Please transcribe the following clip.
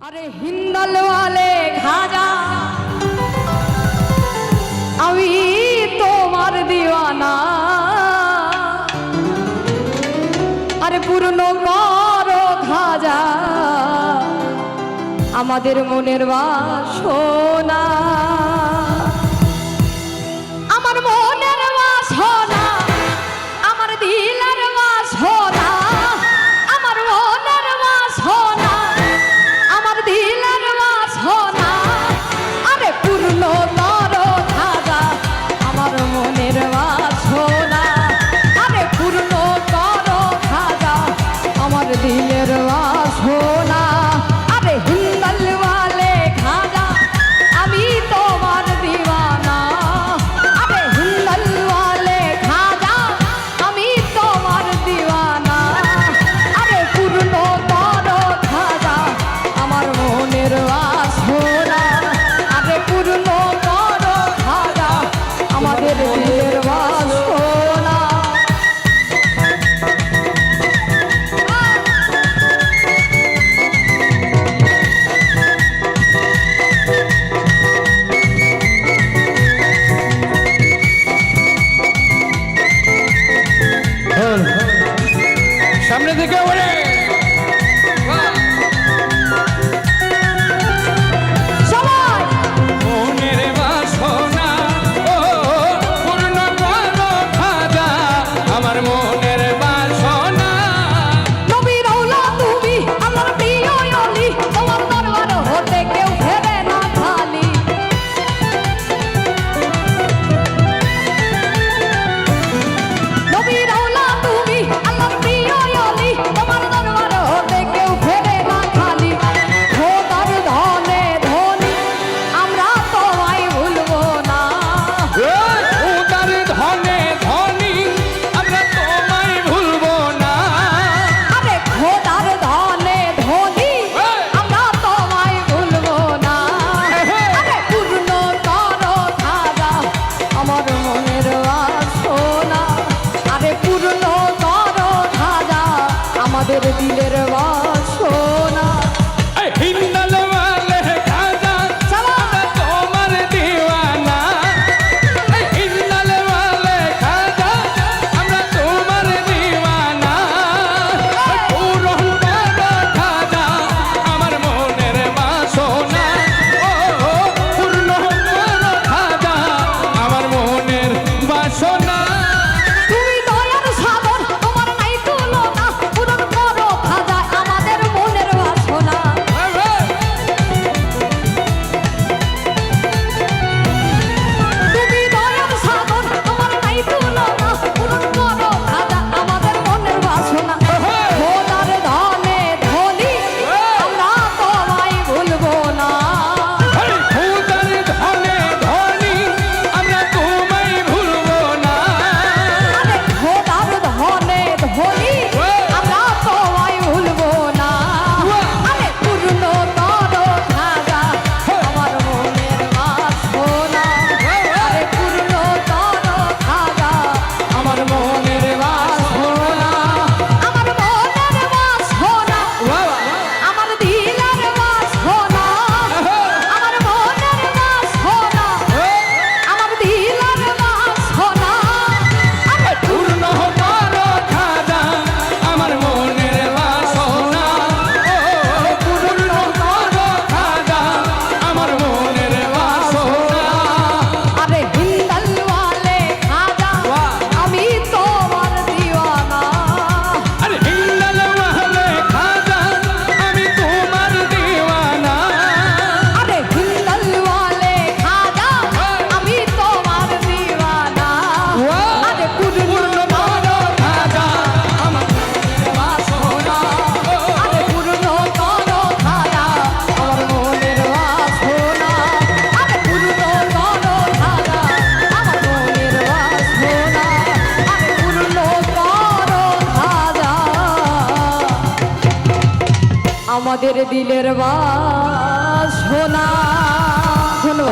আরে হিন্দলওয়ালে খাজা আমি তোমার দিওয়ানা। আরে পুরনো কর ঘাজা। আমাদের মনের বাসো আমাদের দিলের বা সোনা শোনো